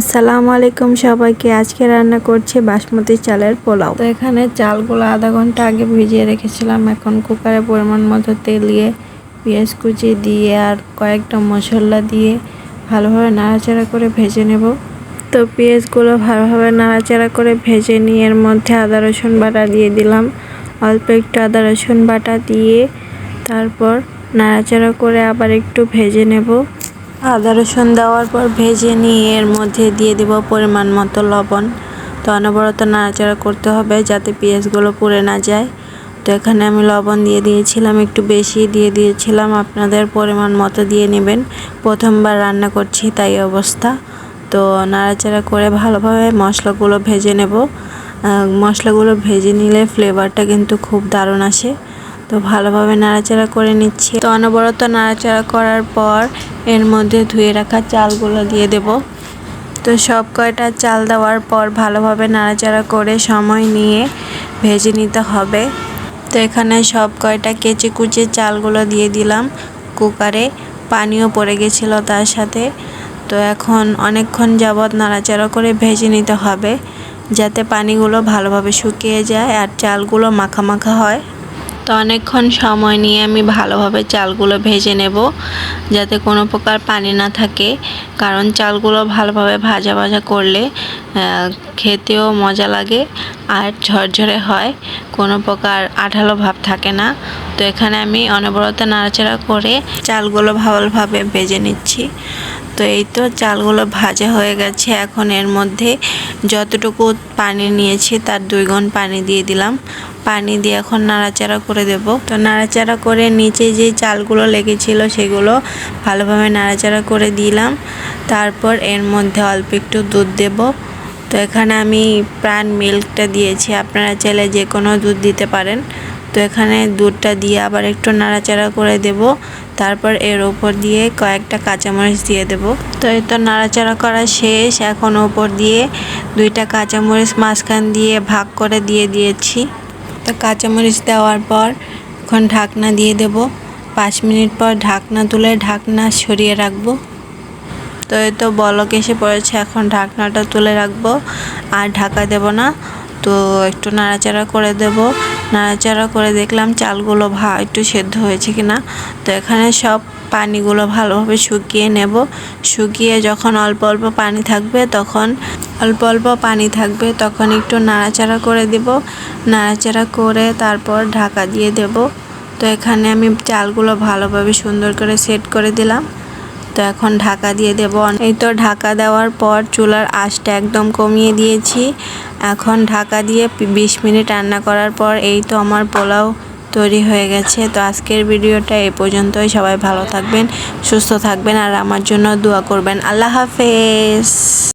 আসসালামু আলাইকুম সবাইকে। আজকে রান্না করছি বাসমতি চালের পোলাও। তো এখানে চালগুলো আধা ঘণ্টা আগে ভিজিয়ে রেখেছিলাম। এখন কুকারে পরিমাণ মতো তেল দিয়ে পেঁয়াজ কুচি দিয়ে আর কয়েকটা মশলা দিয়ে ভালোভাবে নাড়াচাড়া করে ভেজে নেব। তো পেঁয়াজগুলো ভালোভাবে নাড়াচাড়া করে ভেজে নিয়ে এর মধ্যে আদা রসুন বাটা দিয়ে দিলাম। অল্প একটু আদা রসুন বাটা দিয়ে তারপর নাড়াচাড়া করে আবার একটু ভেজে নেব। আদা, রসুন দেওয়ার পর ভেজে নিয়ে এর মধ্যে দিয়ে দিব পরিমাণ মতো লবণ। তো অনবরত নাড়াচাড়া করতে হবে যাতে পেঁয়াজগুলো পুড়ে না যায়। তো এখানে আমি লবণ দিয়ে দিয়েছিলাম, একটু বেশি দিয়ে দিয়েছিলাম। আপনাদের পরিমাণ মতো দিয়ে নেবেন। প্রথমবার রান্না করছি তাই অবস্থা। তো নাড়াচাড়া করে ভালোভাবে মশলাগুলো ভেজে নেব। মশলাগুলো ভেজে নিলে ফ্লেভারটা কিন্তু খুব দারুণ আসে। তো ভালোভাবে নাড়াচাড়া করে নিচ্ছি। তো অনবরত নাড়াচাড়া করার পর এর মধ্যে ধুয়ে রাখা চালগুলো দিয়ে দেব। তো সব কয়টা চাল দেওয়ার পর ভালোভাবে নাড়াচাড়া করে সময় নিয়ে ভেজে নিতে হবে। তো এখানে সব কয়টা কেচে কুচে চালগুলো দিয়ে দিলাম কুকারে। পানিও পড়ে গেছিল তার সাথে। তো এখন অনেকক্ষণ যাবৎ নাড়াচাড়া করে ভেজে নিতে হবে, যাতে পানিগুলো ভালোভাবে শুকিয়ে যায় আর চালগুলো মাখা মাখা হয়। তো অনেকক্ষণ সময় নিয়ে আমি ভালোভাবে চালগুলো ভেজে নেব, যাতে কোনো প্রকার পানি না থাকে। কারণ চালগুলো ভালোভাবে ভাজা ভাজা করলে খেতেও মজা লাগে আর ঝরঝরে হয়। কোনো প্রকার আঠালো ভাব থাকে না। তো এখানে আমি অনবরত নাড়াচাড়া করে চালগুলো ভালোভাবে ভেজে নিচ্ছি। তো এই তো চালগুলো ভাজা হয়ে গেছে। এখন এর মধ্যে যতটুকু পানি নিয়েছি তার দুই গুণ পানি দিয়ে দিলাম। পানি দিয়ে এখন নাড়াচাড়া করে দেব। তো নাড়াচাড়া করে নিচে যে চালগুলো লেগেছিল সেগুলো ভালোভাবে নাড়াচাড়া করে দিলাম। তারপর এর মধ্যে অল্প একটু দুধ দেব। তো এখানে আমি প্রাণ মিল্কটা দিয়েছি। আপনারা চাইলে যে কোনো দুধ দিতে পারেন। তো এখানে দুধটা দিয়ে আবার একটু নাড়াচাড়া করে দেব। তারপর এর ওপর দিয়ে কয়েকটা কাঁচামরিচ দিয়ে দেব। তো এই তো নাড়াচাড়া করা শেষ। এখন ওপর দিয়ে দুইটা কাঁচামরিচ মাঝখান দিয়ে ভাগ করে দিয়ে দিয়েছি। তো কাঁচামরিচ দেওয়ার পর এখন ঢাকনা দিয়ে দেব। পাঁচ মিনিট পর ঢাকনা তুলে ঢাকনা সরিয়ে রাখব। তো এই তো বলক এসে পড়েছে। এখন ঢাকনাটা তুলে রাখব। আর ঢাকা দেব না। তো একটু নাড়াচাড়া করে দেব। নাড়াচাড়া করে দেখলাম চালগুলো ভা একটু সেদ্ধ হয়েছে কিনা। তো এখানে সব পানিগুলো ভালোভাবে শুকিয়ে নেব। শুকিয়ে যখন অল্প অল্প পানি থাকবে তখন, অল্প অল্প পানি থাকবে তখন একটু নাড়াচাড়া করে দেব। নাড়াচাড়া করে তারপর ঢাকা দিয়ে দেব। তো এখানে আমি চালগুলো ভালোভাবে সুন্দর করে সেট করে দিলাম। তো এখন ঢাকা দিয়ে দেব। এই তো ঢাকা দেওয়ার পর চুলার আঁচটা একদম কমিয়ে দিয়েছি। এখন ঢাকা দিয়ে বিশ মিনিট রান্না করার পর এই তো আমার পোলাও তৈরি হয়ে গেছে। তো আজকের ভিডিওটা এ পর্যন্তই। সবাই ভালো থাকবেন, সুস্থ থাকবেন আর আমার জন্য দোয়া করবেন। আল্লাহ হাফেজ।